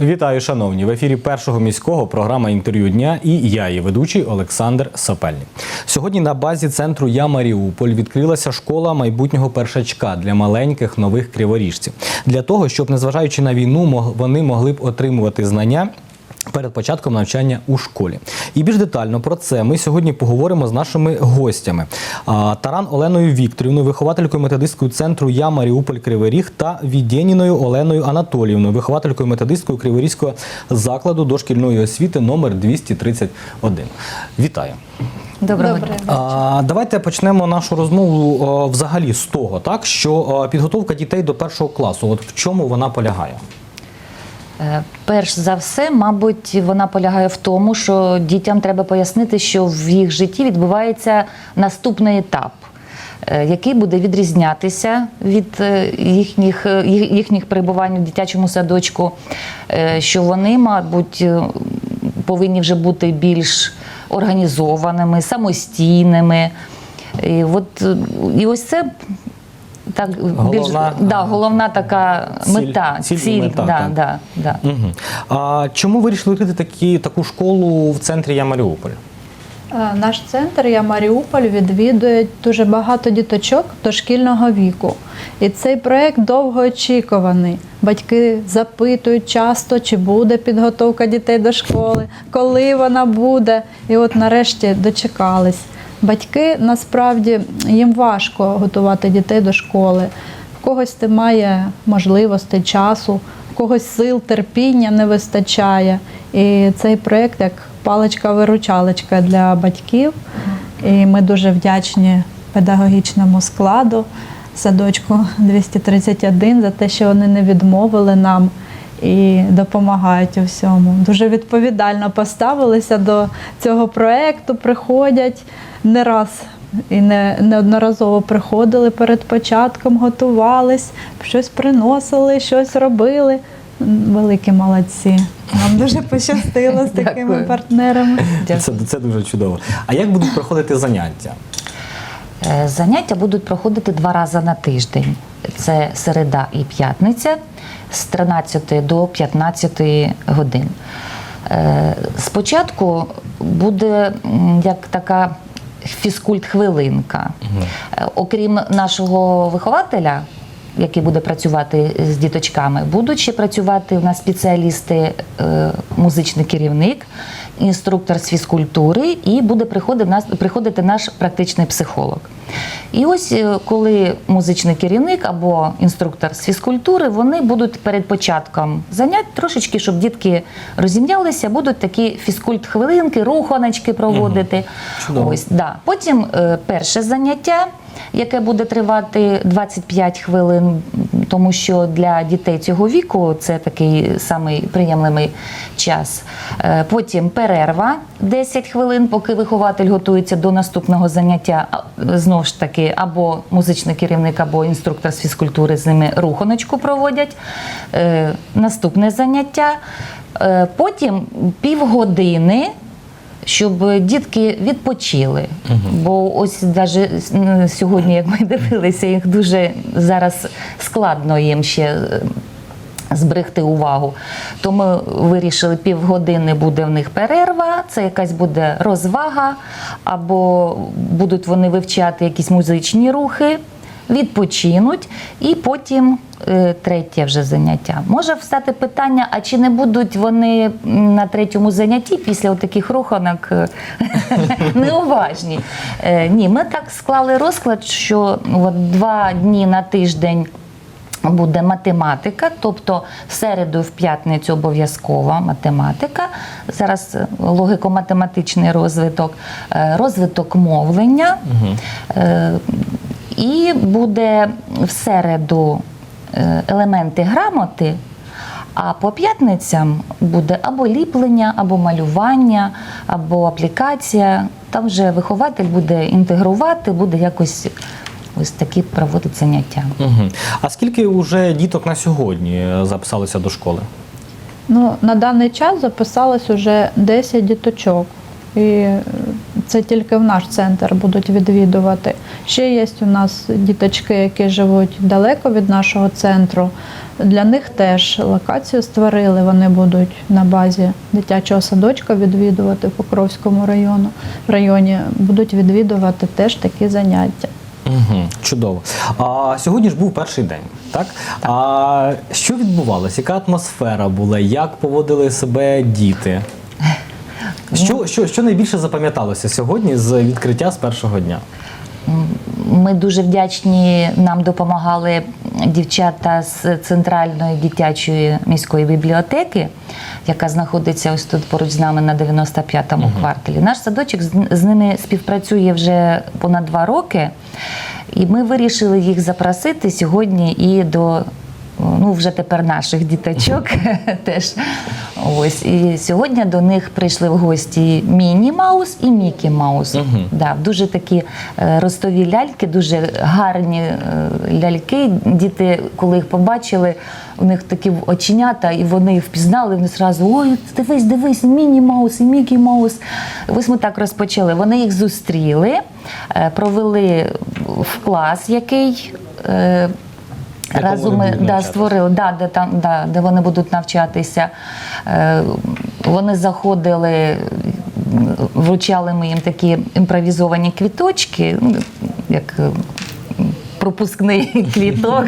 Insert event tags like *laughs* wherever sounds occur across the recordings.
Вітаю, шановні! В ефірі першого міського програма інтерв'ю дня і я, її ведучий Олександр Сапельник. Сьогодні на базі центру Я Маріуполь відкрилася школа майбутнього першачка для маленьких нових криворіжців. Для того, щоб, незважаючи на війну, вони могли б отримувати знання. Перед початком навчання у школі. І більш детально про це ми сьогодні поговоримо з нашими гостями. Таран Оленою Вікторівною, вихователькою методисткою центру Я Маріуполь Кривий Ріг та Відєніною Оленою Анатоліївною, вихователькою методисткою Криворізького закладу дошкільної освіти номер 231. Вітаю. Доброго Добре. дня. А, давайте почнемо нашу розмову а, взагалі з того, так що а, підготовка дітей до першого класу. От в чому вона полягає? Е, Перш за все, мабуть, вона полягає в тому, що дітям треба пояснити, що в їх житті відбувається наступний етап, е, який буде відрізнятися від е, їхніх, їхніх перебувань у дитячому садочку, що вони, мабуть, повинні вже бути більш організованими, самостійними. І, от, і ось це. Так, більш, Головна, да, головна така ціль- мета, ціль ціль, мета, да, так. да, да. Угу. А чому вирішили відкрити такі, таку школу в центрі Я Маріуполь? Е, Наш центр Я Маріуполь відвідує дуже багато діточок дошкільного віку. І цей проект довгоочікуваний. Батьки запитують часто, чи буде підготовка дітей до школи, коли вона буде. І от нарешті дочекались. Батьки насправді їм важко готувати дітей до школи. В когось немає можливостей, часу, в когось сил, терпіння не вистачає. І цей проєкт як паличка-виручалочка для батьків. І ми дуже вдячні педагогічному складу садочку 231 за те, що вони не відмовили нам і допомагають у всьому. Дуже відповідально поставилися до цього проєкту, приходять не раз і не, неодноразово приходили перед початком, готувались, щось приносили, щось робили. Великі молодці. Нам дуже пощастило з *laughs* такими Дякую. партнерами. Це, це дуже чудово. А як будуть проходити заняття? Е, Заняття будуть проходити два рази на тиждень. Це середа і п'ятниця з 13 до 15 годин. Е, Спочатку буде як така фізкульт-хвилинка. Е, Окрім нашого вихователя, який буде працювати з діточками, будуть ще працювати у нас спеціалісти, е, музичний керівник, інструктор з фізкультури, і буде приходити наш, приходити наш практичний психолог. І ось е, коли музичний керівник або інструктор з фізкультури, вони будуть перед початком занять трошечки, щоб дітки розім'ялися, будуть такі фізкульт-хвилинки, руханочки проводити. Чудово. Ось, да. Потім е, перше заняття, яке буде тривати 25 хвилин, тому що для дітей цього віку це такий самий приємний час. Е, Потім перерва 10 хвилин, поки вихователь готується до наступного заняття. А, Знову ж таки, або музичний керівник, або інструктор з фізкультури з ними руханочку проводять. Е, Наступне заняття. Е, Потім півгодини щоб дітки відпочили. Бо ось навіть сьогодні, як ми *laughs* дивилися, їх дуже зараз складно їм ще. Зберегти увагу. То ми вирішили, півгодини буде в них перерва, це якась буде розвага, або будуть вони вивчати якісь музичні рухи, відпочинуть, і потім е, третє вже заняття. Може встати питання: а чи не будуть вони на третьому занятті після таких руханок е, *laughs* неуважні? Е, Ні, ми так склали розклад, що два дні на тиждень. Буде математика, тобто в середу, і в п'ятницю обов'язкова математика. Зараз е, логіко-математичний розвиток, е, розвиток мовлення. Е, І буде в середу елементи грамоти, а по п'ятницям буде або ліплення, або малювання, або аплікація. Там вже вихователь буде інтегрувати, буде якось ось такі проводити заняття. Угу. А скільки вже діток на сьогодні е, записалися до школи? Ну, на даний час записалось уже 10 діточок. І е, Це тільки в наш центр будуть відвідувати. Ще є у нас діточки, які живуть далеко від нашого центру. Для них теж локацію створили. Вони будуть на базі дитячого садочка відвідувати в Покровському району. районі. Будуть відвідувати теж такі заняття. Угу, чудово. А сьогодні ж був перший день, так? А що відбувалося? Яка атмосфера була? Як поводили себе діти? Що, що, що найбільше запам'яталося сьогодні з відкриття з першого дня? Ми дуже вдячні. Нам допомагали дівчата з центральної дитячої міської бібліотеки, яка знаходиться ось тут поруч з нами на 95-му кварталі. Наш садочок з ними співпрацює вже понад два роки, і ми вирішили їх запросити сьогодні і до. Ну, вже тепер наших діточок *laughs* теж. Ось. І сьогодні до них прийшли в гості Міні Маус і Мікі Маус. Да, дуже такі е, ростові ляльки, дуже гарні е, ляльки. Діти, коли їх побачили, у них такі оченята, і вони їх впізнали, вони зразу ой, дивись, дивись, Міні Маус і Мікі Маус. Ось ми так розпочали. Вони їх зустріли, е, провели в клас, який. Разом ми да, створили, да, де, там, да, де вони будуть навчатися. Е, вони заходили, вручали ми їм такі імпровізовані квіточки, ну, як е, пропускний *laughs* квіток.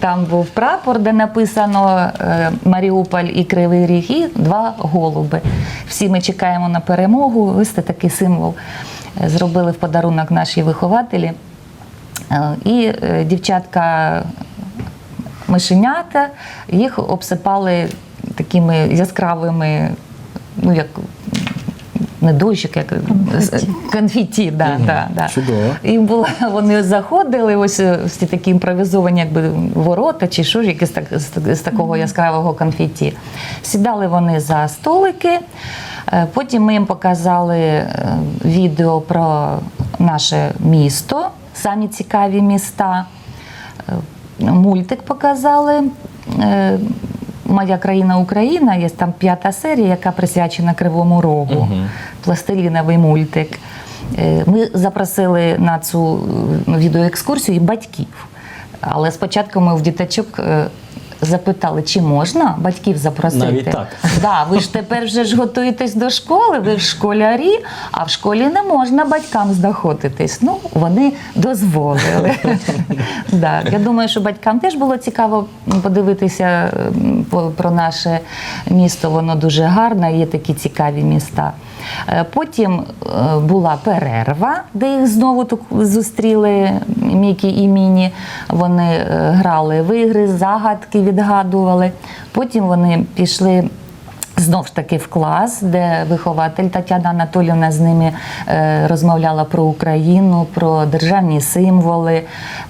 Там був прапор, де написано е, Маріуполь і Кривий Ріг, і два голуби. Всі ми чекаємо на перемогу. Ось це такий символ е, зробили в подарунок наші вихователі. Е, І е, дівчатка мишенята, їх обсипали такими яскравими, ну як не дощик, як Конфетті. да, да, да. Чудово. І було, *laughs* вони заходили, ось е, ці такі імпровізовані якби, ворота чи що ж, якесь так, з, з такого яскравого конфеті. Сідали вони за столики. Потім ми їм показали відео про наше місто, самі цікаві міста. Е, Мультик показали. е, Моя країна Україна, є там п'ята серія, яка присвячена Кривому Рогу, пластиліновий мультик. Е, Ми запросили на цю відеоекскурсію батьків. Але спочатку ми в діточок запитали, чи можна батьків запросити. Навіть так. Да, ви ж тепер вже ж готуєтесь до школи, ви ж школярі, а в школі не можна батькам знаходитись. Ну, вони дозволили. *laughs* да. Я думаю, що батькам теж було цікаво подивитися про наше місто. Воно дуже гарне, є такі цікаві міста. Е, Потім е, була перерва, де їх знову зустріли Мікі і Міні. Вони е, грали в ігри, загадки відгадували. Потім вони пішли. Знов ж таки в клас, де вихователь Тетяна Анатолівна з ними е, розмовляла про Україну, про державні символи.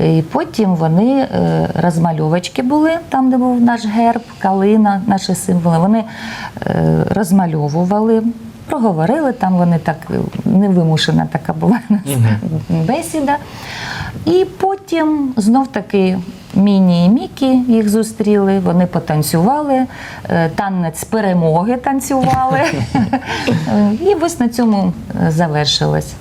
І потім вони е, розмальовочки були там, де був наш герб, калина, наші символи. Вони е, розмальовували. Проговорили там, вони так невимушена така була бесіда. І потім знов таки Міні і Мікі їх зустріли, вони потанцювали, е, танець перемоги танцювали. *laughs* І ось на цьому е, завершилось.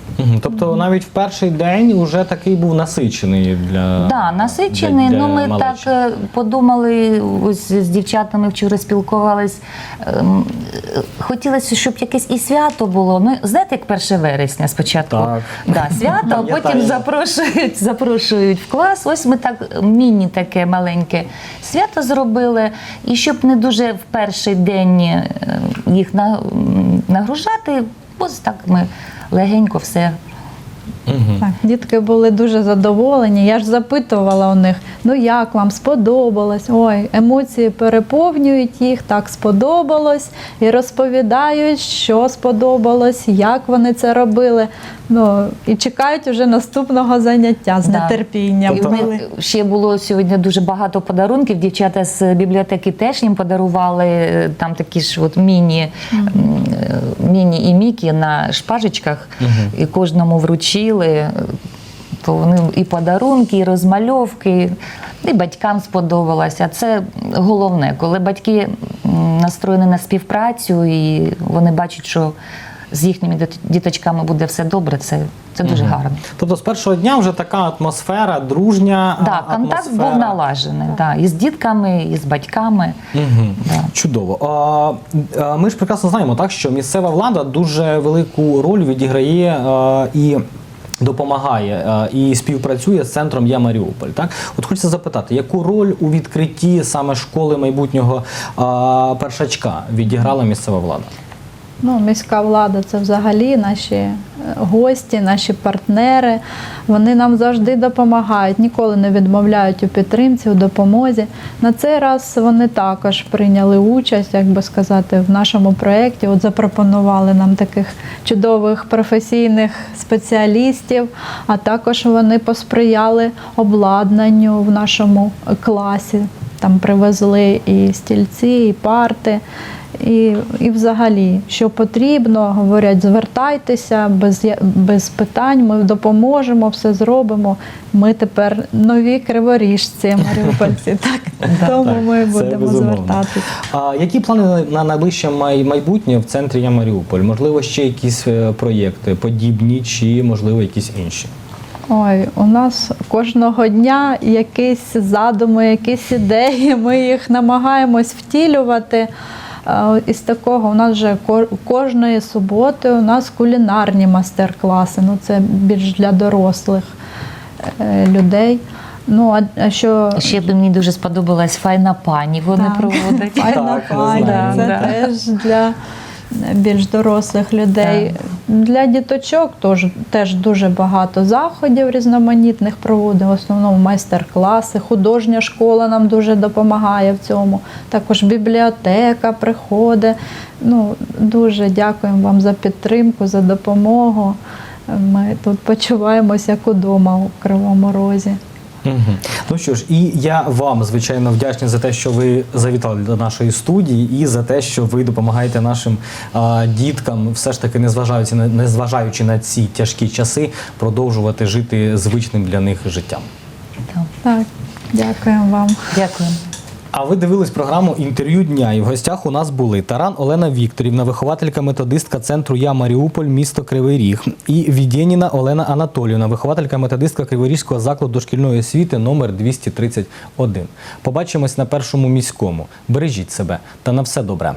Тобто навіть в перший день вже такий був насичений для Да, насичений. для- для ну ми малечі. так е, подумали, ось з дівчатами вчора спілкувались. Ем, Хотілося, щоб якесь і свято було. Ну, знаєте, як 1 вересня спочатку. Так. Да, свято, а потім запрошують, запрошують в клас. Ось ми так міні таке маленьке свято зробили. І щоб не дуже в перший день е, їх на- нагружати, ось так ми легенько все. Так, дітки були дуже задоволені. Я ж запитувала у них: ну як вам сподобалось? Ой, емоції переповнюють їх, так сподобалось, і розповідають, що сподобалось, як вони це робили. Ну і чекають уже наступного заняття з Да. нетерпінням. І них ще було сьогодні дуже багато подарунків. Дівчата з бібліотеки теж їм подарували е, там такі ж от міні, м, е, міні і мікі на шпажечках, і кожному вручили. То вони і подарунки, і розмальовки, і батькам сподобалося. Це головне, коли батьки настроєні на співпрацю і вони бачать, що з їхніми діточками буде все добре, це, це дуже гарно. Тобто з першого дня вже така атмосфера, дружня Да, а, контакт атмосфера. був налажений да, і з дітками, і з батьками. Мгм. Да. Чудово. Ми ж прекрасно знаємо, так що місцева влада дуже велику роль відіграє а, і. Допомагає і співпрацює з центром Я Маріуполь. Так, от хочеться запитати, яку роль у відкритті саме школи майбутнього першачка відіграла місцева влада? Ну, міська влада це взагалі наші е, гості, наші партнери. Вони нам завжди допомагають, ніколи не відмовляють у підтримці, у допомозі. На цей раз вони також прийняли участь, як би сказати, в нашому проєкті. От запропонували нам таких чудових професійних спеціалістів, а також вони посприяли обладнанню в нашому класі. Там привезли і стільці, і парти. І, і взагалі, що потрібно, говорять, звертайтеся без, без питань, ми допоможемо, все зробимо. Ми тепер нові криворіжці, маріупольці. *laughs* Так, тому ми будемо звертатися. А які плани на- на найближче майбутнє в центрі Я Маріуполь? Можливо, ще якісь е, проєкти подібні, чи можливо якісь інші? Ой, у нас кожного дня якісь задуми, якісь ідеї. Ми їх намагаємось втілювати. Із такого у нас вже кожної суботи у нас кулінарні майстер-класи. Ну це більш для дорослих е, людей. Ну а- а що Ще б мені дуже сподобалась файна пані. Вони Так. проводять. Файна Так, пані, це Да. теж для більш дорослих людей. Для діточок теж, теж дуже багато заходів різноманітних проводимо. В основному майстер-класи, художня школа нам дуже допомагає в цьому. Також бібліотека приходить. Ну, дуже дякуємо вам за підтримку, за допомогу. Ми тут почуваємося як удома у Кривому Розі. Угу. Ну що ж, і я вам звичайно вдячний за те, що ви завітали до нашої студії, і за те, що ви допомагаєте нашим а, діткам, все ж таки, незважаючи на незважаючи на ці тяжкі часи, продовжувати жити звичним для них життям. Так. Так, дякуємо вам. Дякую. А ви дивились програму інтерв'ю дня, і в гостях у нас були Таран Олена Вікторівна, вихователька методистка центру Я Маріуполь, місто Кривий Ріг, і Відєніна Олена Анатоліївна, вихователька методистка Криворізького закладу дошкільної освіти номер 231. Побачимось на першому міському. Бережіть себе та на все добре.